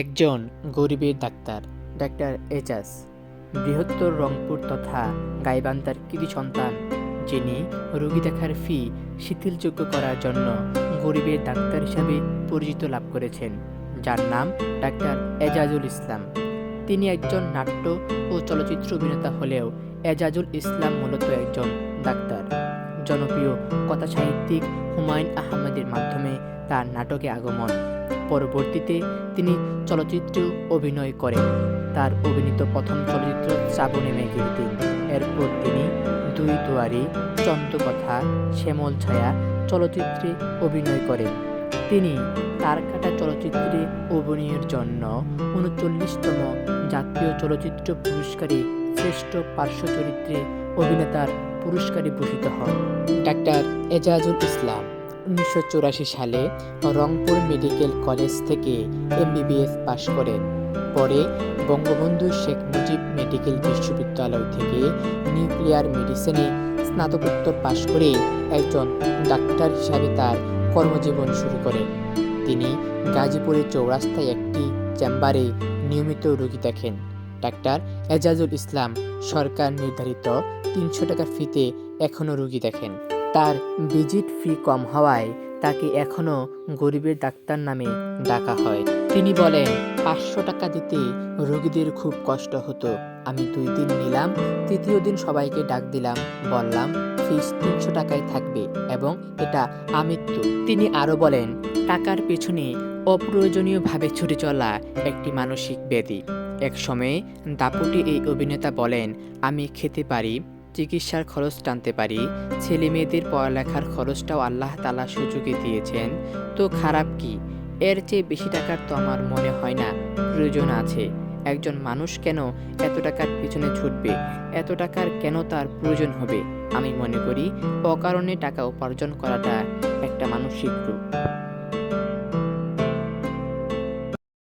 একজন গরিবের doctor doctor Ejaz বৃহত্তর রংপুর তথা গাইবান্তার কৃতি সন্তান, যিনি রোগী দেখার ফি শিথিলযোগ্য করার জন্য গরিবের ডাক্তার হিসাবে পরিচিত লাভ করেছেন, যার নাম ডাক্তার এজাজুল ইসলাম। তিনি একজন নাট্য ও চলচ্চিত্র অভিনেতা হলেও এজাজুল ইসলাম মূলত একজন ডাক্তার। জনপ্রিয় কথা সাহিত্যিক হুমায়ুন আহমেদের মাধ্যমে তার নাটকে আগমন। পরবর্তীতে তিনি চলচ্চিত্রেও অভিনয় করেন। তার অভিনীত প্রথম চলচ্চিত্র শ্রাবণে মেঘের এরপর তিনি দুই দুয়ারি চন্দ্রকথা, শ্যামল ছায়া চলচ্চিত্রে অভিনয় করেন। তিনি তার কাটা চলচ্চিত্রে অভিনয়ের জন্য উনচল্লিশতম জাতীয় চলচ্চিত্র পুরস্কারে শ্রেষ্ঠ পার্শ্ব চরিত্রে অভিনেতার পুরস্কারে ভূষিত হন। ডাক্তার এজাজুল ইসলাম উনিশশো চুরাশি সালে রংপুর মেডিকেল কলেজ থেকে এমবিবিএস পাশ করেন। পরে বঙ্গবন্ধু শেখ মুজিব মেডিকেল বিশ্ববিদ্যালয় থেকে নিউক্লিয়ার মেডিসিনে স্নাতকোত্তর পাশ করে একজন ডাক্তার হিসাবে তার কর্মজীবন শুরু করেন। তিনি গাজীপুরের চৌরাস্তায় একটি চেম্বারে নিয়মিত রোগী দেখেন। ডাক্তার এজাজুল ইসলাম সরকার নির্ধারিত তিনশো টাকা ফিতে এখনও রোগী দেখেন। তার ভিজিট ফি কম হওয়ায় তাকে এখনও গরিবের ডাক্তার নামে ডাকা হয়। তিনি বলেন, পাঁচশো টাকা দিতে রোগীদের খুব কষ্ট হতো। আমি দুই দিন নিলাম, তৃতীয় দিন সবাইকে ডাক দিলাম, বললাম, ফিস তিনশো টাকায় থাকবে এবং এটা আমৃত্যু। তিনি আরও বলেন, টাকার পেছনে অপ্রয়োজনীয়ভাবে ছুটে চলা একটি মানসিক ব্যাধি। এক সময়ে দাপুটি এই অভিনেতা বলেন, আমি খেতে পারি চিকিৎসার খরচ টানতে পারি। ছেলে মেয়েদের পড়ালেখার খরচটাও আল্লাহ তালা সুযোগে দিয়েছেন। তো খারাপ কি? এর চেয়ে বেশি টাকার তো আমার মনে হয় না। প্রয়োজন আছে। একজন মানুষ কেন এত টাকার পিছনে ছুটবে? এত টাকার কেন তার প্রয়োজন হবে? আমি মনে করি অকারণে টাকা উপার্জন করাটা একটা মানসিক রূপ।